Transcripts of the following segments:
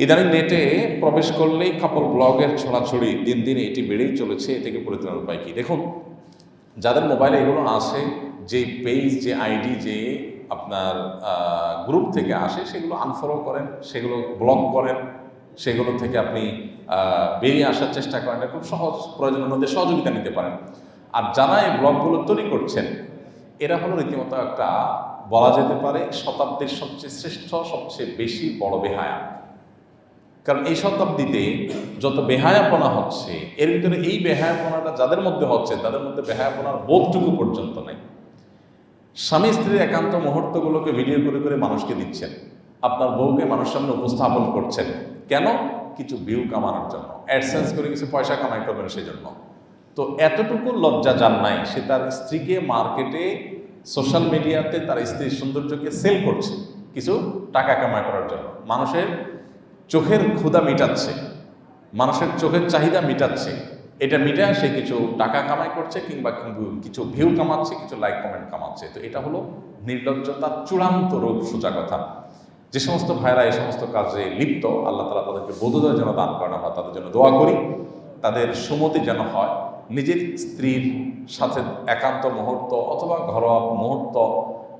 ইদানিং নেটে প্রবেশ করলেই কাপড় ব্লগের ছড়াছড়ি দিন দিন এটি বেড়েই চলেছে, এ থেকে পরিত্রাণ উপায় কি? দেখুন, যাদের মোবাইলে এগুলো আসে যে পেজ যে আইডি যে আপনার গ্রুপ থেকে আসে, সেগুলো আনফলো করেন, সেগুলো ব্লক করেন, সেগুলো থেকে আপনি বেরিয়ে আসার চেষ্টা করেন খুব সহজ প্রয়োজনের মধ্যে সহযোগিতা নিতে পারেন। আর যারা এই ব্লগগুলো তৈরি করছেন, এরা হলো রীতিমতো একটা বলা যেতে পারে শতাব্দীর সবচেয়ে শ্রেষ্ঠ, সবচেয়ে বেশি বড় বেহায়া। কারণ এই শতাব্দীতে যত বেহায়াপনা হচ্ছে, এর ভিতরে এই বেহায়াপনাটা যাদের মধ্যে হচ্ছে, তাদের মধ্যে বেহায়াপনার বোধটুকু পর্যন্ত নাই। স্বামী স্ত্রীর একান্ত মুহূর্তগুলোকে ভিডিও করে করে মানুষকে দিচ্ছেন। আপনার বউকে মানুষের সামনে উপস্থাপন করছেন। কেন? কিছু ভিউ কামানোর জন্য। অ্যাডসেন্স করে কিছু পয়সা কামাই করবেন সেই জন্য তো এতটুকু লজ্জা যার নাই, সে তার স্ত্রীকে মার্কেটে সোশ্যাল মিডিয়াতে তার স্ত্রীর সৌন্দর্যকে সেল করছে কিছু টাকা কামাই করার জন্য। মানুষের চোখের ক্ষুধা মিটাচ্ছে, মানুষের চোখের চাহিদা মিটাচ্ছে, এটা মিটায় সে কিছু টাকা কামাই করছে কিংবা কিছু ভিউ কামাচ্ছে, কিছু লাইক কমেন্ট কামাচ্ছে। তো এটা হলো নির্লজ্জতার চূড়ান্ত রূপ সোজা কথা যে সমস্ত ভাইরা এই সমস্ত কাজে লিপ্ত, আল্লাহ তালা তাদেরকে বোধোদয় যেন দান করেন, আমরা তাদের জন্য দোয়া করি। তাদের সুমতি যেন হয়, নিজের স্ত্রীর সাথে একান্ত মুহূর্ত অথবা ঘরোয়া মুহূর্ত,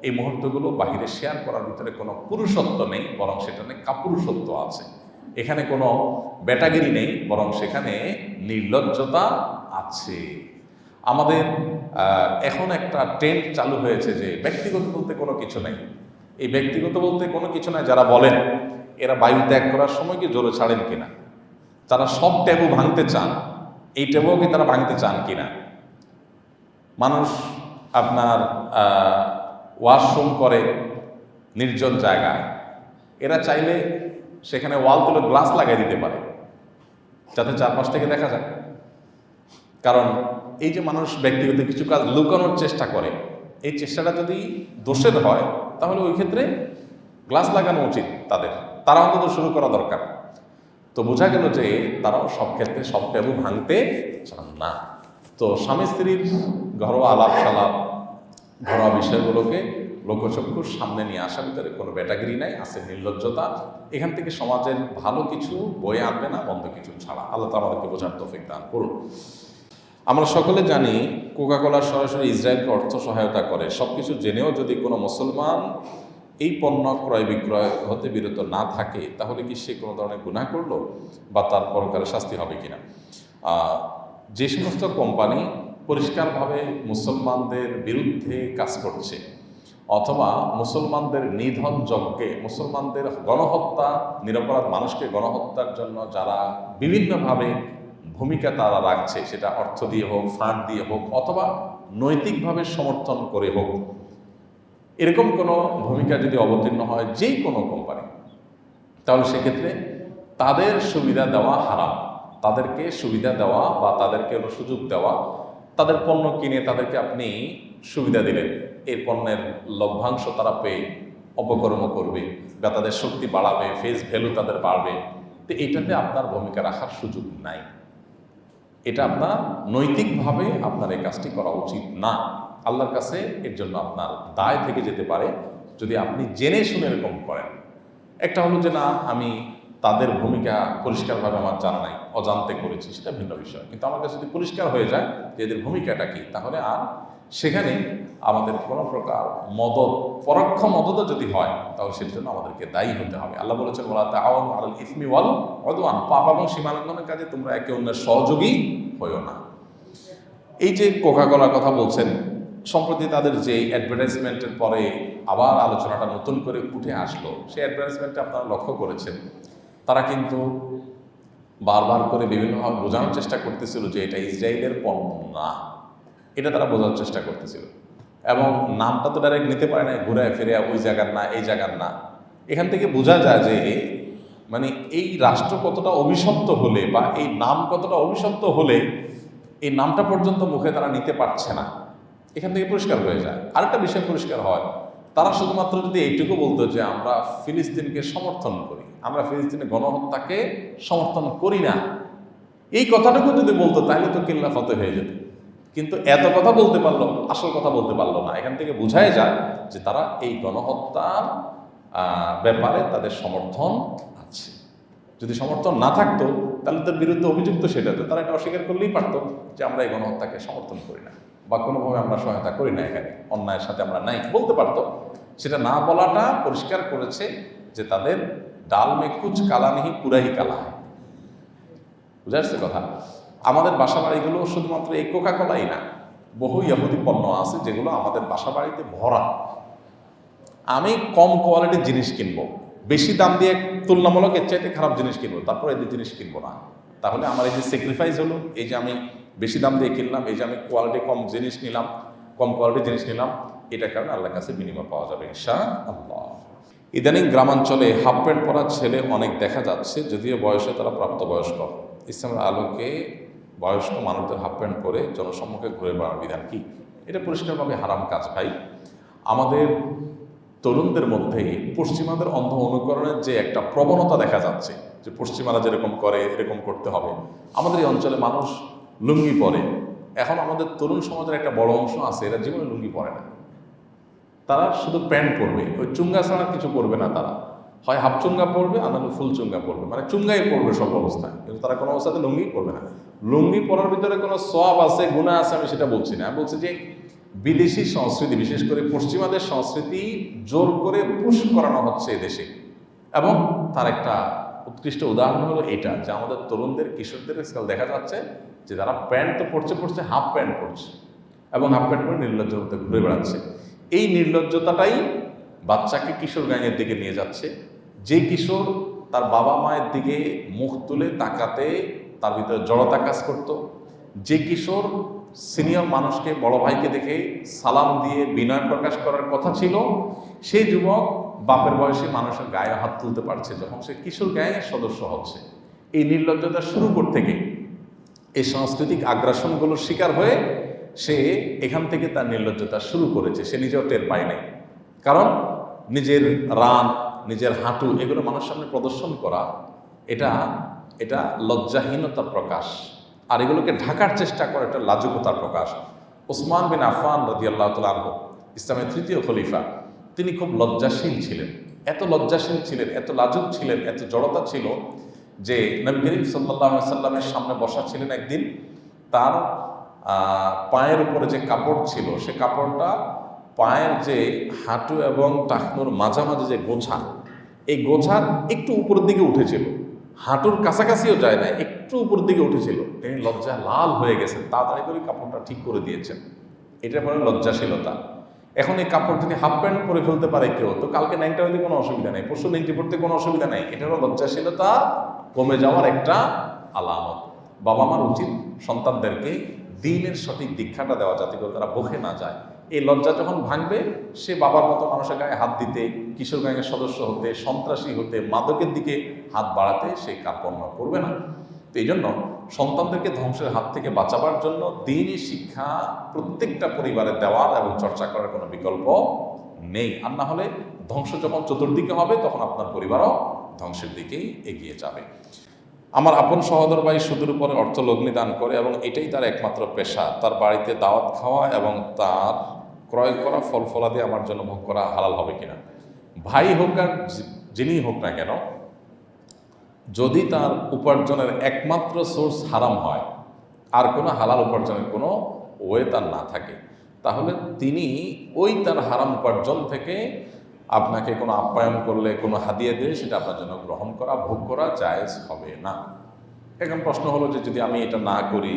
এই মুহূর্তগুলো বাহিরে শেয়ার করার ভিতরে কোনো পুরুষত্ব নেই, বরং সেখানে কাপুরুষত্ব আছে। এখানে কোনো ব্যাটাগিরি নেই, বরং সেখানে নির্লজ্জতা আছে। আমাদের এখন একটা ট্রেন্ড চালু হয়েছে যে ব্যক্তিগত বলতে কোনো কিছু নেই। এই ব্যক্তিগত বলতে কোনো কিছু নাই, যারা বলেন, এরা বায়ু ত্যাগ করার সময় কি জোরে ছাড়েন কিনা? তারা সব ট্যাবু ভাঙতে চান, এই ট্যাবুও কি তারা ভাঙতে চান কিনা? মানুষ আপনার ওয়াশরুম করে নির্জন জায়গায়। এরা চাইলে সেখানে ওয়াল তুলে গ্লাস লাগিয়ে দিতে পারে। যাতে চারপাশ থেকে দেখা যায়। কারণ এই যে মানুষ ব্যক্তিগত কিছু কাজ লুকানোর চেষ্টা করে, এই চেষ্টাটা যদি দোষের হয়, তাহলে ওই ক্ষেত্রে গ্লাস লাগানো উচিত তাদের। তারা অন্তত শুরু করা দরকার। তো বোঝা গেল যে তারাও সব ক্ষেত্রে সব ট্যাবু ভাঙতে চান না। তো স্বামী স্ত্রীর ঘরোয়া আলাপ সালাপ ঘরোয়া বিষয়গুলোকে লোকচক্ষুর সামনে নিয়ে আসার ভিতরে কোনো ব্যাটাগিরি নাই আছে নির্লজ্জতা। এখান থেকে সমাজের ভালো কিছু বয়ে আনবে না বন্ধ কিছু ছাড়া। আল্লাহ আমাদেরকে বোঝার তৌফিক দান করুন। আমরা সকলে জানি কোকাকোলা সরাসরি ইসরায়েলকে অর্থ সহায়তা করে। সব কিছু জেনেও যদি কোনো মুসলমান এই পণ্য ক্রয় বিক্রয় হতে বিরত না থাকে তাহলে কি সে কোনো ধরনের গুণা করল বা তার পরকালে শাস্তি হবে কিনা? আহ, যে সমস্ত কোম্পানি পরিষ্কারভাবে মুসলমানদের বিরুদ্ধে কাজ করছে অথবা মুসলমানদের নিধন যজ্ঞে, মুসলমানদের গণহত্যা, নিরপরাধ মানুষকে গণহত্যার জন্য যারা বিভিন্নভাবে ভূমিকা তারা রাখছে, সেটা অর্থ দিয়ে হোক ফান্ড দিয়ে হোক, অথবা নৈতিকভাবে সমর্থন করে হোক, এরকম কোনো ভূমিকা যদি অবতীর্ণ হয় যেই কোনো কোম্পানি তাহলে সেক্ষেত্রে তাদের সুবিধা দেওয়া হারাম। তাদেরকে সুবিধা দেওয়া বা তাদেরকে সুযোগ দেওয়া, তাদের পণ্য কিনে তাদেরকে আপনি সুবিধা দিলেন। এই পণ্যের লভ্যাংশ তারা পেয়ে অপকর্ম করবে, বা তাদের শক্তি বাড়াবে ফেস ভ্যালু তাদের বাড়বে। তো এটাতে আপনার ভূমিকা রাখার সুযোগ নাই। এটা আপনার নৈতিকভাবে আপনার এই কাজটি করা উচিত না। আল্লাহর কাছে এর জন্য আপনার দায় থেকে যেতে পারে, যদি আপনি জেনে শুনে এরকম করেন। একটা হলো যে, না, আমি তাদের ভূমিকা পরিষ্কারভাবে আমার জানা নাই, অজান্তে করেছি, সেটা ভিন্ন বিষয়। কিন্তু আমার কাছে যদি পরিষ্কার হয়ে যায় যে, এদের ভূমিকাটা কী, তাহলে আর সেখানে আমাদের কোনো প্রকার মদত, পরোক্ষ মদতও যদি হয়, তাহলে সেটার জন্য আমাদেরকে দায়ী হতে হবে। আল্লাহ বলেছেন বলা তাওয়ান আল ইসমি ওয়াল অদওয়ান পাপ এবং সীমালঙ্ঘনের কাজে তোমরা একে অন্যের সহযোগী হইও না। এই যে কোকাকোলার কথা বলছেন, সম্প্রতি তাদের যে অ্যাডভার্টাইজমেন্টের পরে আবার আলোচনাটা নতুন করে উঠে আসলো, সেই অ্যাডভার্টাইজমেন্টটা আপনারা লক্ষ্য করেছেন। তারা কিন্তু বারবার করে বিভিন্নভাবে বোঝানোর চেষ্টা করতেছিল যে এটা ইসরায়েলের পণ্য না। এটা তারা বোঝার চেষ্টা করতেছিল। এবং নামটা তো ডাইরেক্ট নিতে পারে না ঘুরে ফিরে ওই জায়গার না, এই জায়গার না। এখান থেকে বোঝা যায় যে মানে এই রাষ্ট্র কতটা অভিশপ্ত হলে বা এই নাম কতটা অভিশপ্ত হলে এই নামটা পর্যন্ত মুখে তারা নিতে পারছে না। এখান থেকে পরিষ্কার হয়ে যায়। আরেকটা বিষয় পরিষ্কার হয়, তারা শুধুমাত্র যদি এইটুকু বলতো যে আমরা ফিলিস্তিনকে সমর্থন করি, আমরা ফিলিস্তিনের গণহত্যাকে সমর্থন করি না, এই কথাটুকু যদি বলতো তাহলে তো কিল্লা ফতে হয়ে যেত। কিন্তু এত কথা বলতে পারল, আসল কথা বলতে পারল না। এখান থেকে বোঝাই যায় যে তারা এই গণহত্যার ব্যাপারে তাদের সমর্থন আছে। যদি সমর্থন না থাকতো, তাহলে তার বিরুদ্ধে অভিযুক্ত সেটা তো তারা এটা অস্বীকার করলেই পারতো যে আমরা এই গণহত্যাকে সমর্থন করি না বা কোনোভাবে আমরা সহায়তা করি না এখানে। অন্যায়ের সাথে আমরা নাই। বলতে পারতো। সেটা না বলাটা পরিষ্কার করেছে যে তাদের ডাল মে কুচ কালা নেহি পুরাই কালা হয় বুঝা কথা? আমাদের বাসা বাড়িগুলো শুধুমাত্র এই কোকা কোলাই না, বহু ইয়াহুদি পণ্য আছে যেগুলো আমাদের বাসা বাড়িতে ভরা। আমি কম কোয়ালিটির জিনিস কিনবো, বেশি দাম দিয়ে তুলনামূলক এর চাইতে খারাপ জিনিস কিনবো, তারপর এদের জিনিস কিনবো না। তাহলে আমার এই যে স্যাক্রিফাইস হলো, এই যে আমি বেশি দাম দিয়ে কিনলাম, এই যে আমি কোয়ালিটি কম জিনিস নিলাম, কম কোয়ালিটির জিনিস নিলাম, এটার কারণে আল্লাহর কাছে বিনিময় পাওয়া যাবে ইদানিং গ্রামাঞ্চলে হাফ প্যান্ট পরা ছেলে অনেক দেখা যাচ্ছে, যদিও বয়সে তারা প্রাপ্তবয়স্ক। ইসলামের আলোকে বয়স্ক মানুষদের হাফ প্যান্ট পরে জনসম্মুখে ঘুরে বেড়ার বিধান কি? এটা পরিষ্কারভাবে হারাম কাজ ভাই। আমাদের তরুণদের মধ্যে পশ্চিমাদের অন্ধ অনুকরণের যে একটা প্রবণতা দেখা যাচ্ছে, যে পশ্চিমারা যেরকম করে, এরকম করতে হবে। আমাদের এই অঞ্চলে মানুষ লুঙ্গি পরে। এখন আমাদের তরুণ সমাজের একটা বড় অংশ আছে, এরা জীবনে লুঙ্গি পরে না। তারা শুধু প্যান্ট পরবে, ওই চুঙ্গা ছাড়া কিছু করবে না তারা। হয় হাফ চুঙ্গা পরবে আর ফুল চুঙ্গা পরবে। মানে চুঙ্গাই পরবে সব অবস্থায়। কিন্তু তারা কোনো অবস্থাতে লুঙ্গি পরবে না। লুঙ্গি পরার ভিতরে কোনো সব আছে গুণা আছে, আমি সেটা বলছি না। বলছি যে বিদেশি সংস্কৃতি, বিশেষ করে পশ্চিমাদের সংস্কৃতি জোর করে পুশ করানো হচ্ছে এদেশে। এবং তার একটা উৎকৃষ্ট উদাহরণ হলো এটা, যে আমাদের তরুণদের, কিশোরদের আজকাল দেখা যাচ্ছে যে তারা প্যান্ট তো পড়ছে পড়ছে হাফ প্যান্ট পরছে এবং হাফ প্যান্ট পরে নির্লজ্জ ঘুরে বেড়াচ্ছে। এই নির্লজ্জতাটাই বাচ্চাকে কিশোর গাঙের দিকে নিয়ে যাচ্ছে। যে কিশোর তার বাবা মায়ের দিকে মুখ তুলে তাকাতে তার ভিতরে জড়তা কাজ করত। যে কিশোর সিনিয়র মানুষকে বড় ভাইকে দেখে সালাম দিয়ে বিনয় প্রকাশ করার কথা ছিল সেই যুবক বাপের বয়সে মানুষের গায়ে হাত তুলতে পারছে যখন সে কিশোর গায়ের সদস্য হচ্ছে। এই নির্লজ্জতা শুরু করতে গিয়ে এই সাংস্কৃতিক আগ্রাসনগুলোর শিকার হয়ে সে এখান থেকে তার নির্লজ্জতা শুরু করেছে। সে নিজেও টের পায় নাই। কারণ নিজের রান, নিজের হাঁটু, এগুলো মানুষের সামনে প্রদর্শন করা, এটা এটা লজ্জাহীনতার প্রকাশ। আর এগুলোকে ঢাকার চেষ্টা করা একটা লাজুকতার প্রকাশ। ওসমান বিন আফান রদি আল্লাহ তালহ ইসলামের তৃতীয় খলিফা, তিনি খুব লজ্জাশীল ছিলেন। এত লজ্জাশীল ছিলেন, এত লাজুক ছিলেন, এত জড়তা ছিল যে নবী করিম সাল্লাহ সাল্লামের সামনে বসা ছিলেন একদিন। তার পায়ের উপরে যে কাপড় ছিল, সে কাপড়টা পায়ের যে হাঁটু এবং টাকনুর মাঝামাঝি যে গোছা, এই গোছার একটু উপরের দিকে উঠেছিল। হাঁটুর কাছাকাছিও যায় না, একটু উপরের দিকে উঠেছিল। তিনি লজ্জা লাল হয়ে গেছেন, তাড়াতাড়ি করে কাপড়টা ঠিক করে দিয়েছেন। এটা বলে লজ্জাশীলতা। এখন এই কাপড় যদি হাফ প্যান্ট পরে ফেলতে পারে কেউ, তো কালকে নাইনটা হইলে কোনো অসুবিধা নেই, পরশু নাইনটি পড়তে কোনো অসুবিধা নেই। এটা হলো লজ্জাশীলতা কমে যাওয়ার একটা আলামত। বাবা মার উচিত সন্তানদেরকে দিনের সঠিক দীক্ষাটা দেওয়া, যাতে করে তারা বসে না যায়। এই লজ্জা যখন ভাঙবে, সে বাবার মতো মানুষের গায়ে হাত দিতে, কিশোর গ্যাংয়ের সদস্য হতে, সন্ত্রাসী হতে, মাদকের দিকে হাত বাড়াতে সে কার্পণ্য করবে না। তো এই জন্য সন্তানদেরকে ধ্বংসের হাত থেকে বাঁচাবার জন্য দিনই শিক্ষা প্রত্যেকটা পরিবারে দেওয়ার এবং চর্চা করার কোনো বিকল্প নেই। আর না হলে ধ্বংস যখন চতুর্দিকে হবে, তখন আপনার পরিবারও ধ্বংসের দিকেই এগিয়ে যাবে। আমার আপন সহোদর ভাই সুদের উপরে অর্থ লগ্নি দান করে এবং এটাই তার একমাত্র পেশা। তার বাড়িতে দাওয়াত খাওয়া এবং তার ক্রয় করা ফল ফলাদি আমার জন্য ভোগ করা হালাল হবে কিনা। ভাই হোক আর যিনি হোক না কেন, যদি তার উপার্জনের একমাত্র সোর্স হারাম হয়, আর কোনো হালাল উপার্জনের কোনো ওয়ে তার না থাকে, তাহলে তিনি ওই তার হারাম উপার্জন থেকে আপনাকে কোনো আপ্যায়ন করলে, কোনো হাদিয়া দিলে সেটা আপনার জন্য গ্রহণ করা, ভোগ করা জায়েজ হবে না। এখন প্রশ্ন হলো যে যদি আমি এটা না করি,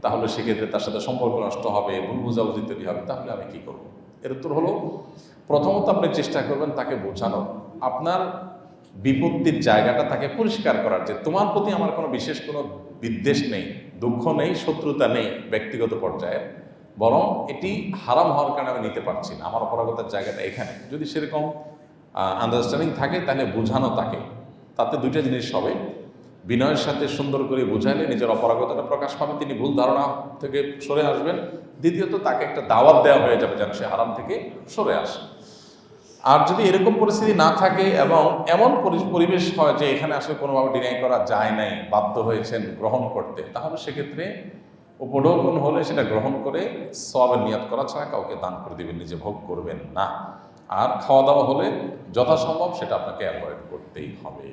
তাহলে সেক্ষেত্রে তার সাথে সম্পর্ক নষ্ট হবে, ভুল বুঝাবুঝি তৈরি হবে, তাহলে আমি কি করব? এর উত্তর হলো, প্রথমত আপনি চেষ্টা করবেন তাকে বোঝানো। আপনার বিপত্তির জায়গাটা তাকে পরিষ্কার করার যে তোমার প্রতি আমার কোনো বিশেষ কোনো বিদ্বেষ নেই, দুঃখ নেই, শত্রুতা নেই ব্যক্তিগত পর্যায়ে বরং এটি হারাম হওয়ার কারণে আমি নিতে পারছি না। আমার অপরাগতার জায়গাটা এখানে। যদি সেরকম আন্ডারস্ট্যান্ডিং থাকে, তাহলে বোঝানো তাকে। তাতে দুইটা জিনিস হবে। বিনয়ের সাথে সুন্দর করে বোঝাইলে নিজের অপরাগতাটা প্রকাশ পাবে, তিনি ভুল ধারণা থেকে সরে আসবেন। দ্বিতীয়ত, তাকে একটা দাওয়াত দেওয়া হয়ে যাবে যেন সে হারাম থেকে সরে আসে। আর যদি এরকম পরিস্থিতি না থাকে এবং এমন পরি- পরিবেশ হয় যে এখানে আসলে কোনোভাবে ডিনাই করা যায় নাই, বাধ্য হয়েছেন গ্রহণ করতে, তাহলে সেক্ষেত্রে উপঢৌকন হলে সেটা গ্রহণ করে সবের নিয়াত করা ছাড়া কাউকে দান করে দেবেন, নিজে ভোগ করবেন না। আর খাওয়া দাওয়া হলে যথাসম্ভব সেটা আপনাকে অ্যাভয়েড করতেই হবে।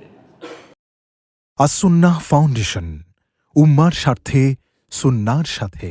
আসুন্না ফাউন্ডেশন, উম্মার স্বার্থে, সুন্নার সাথে।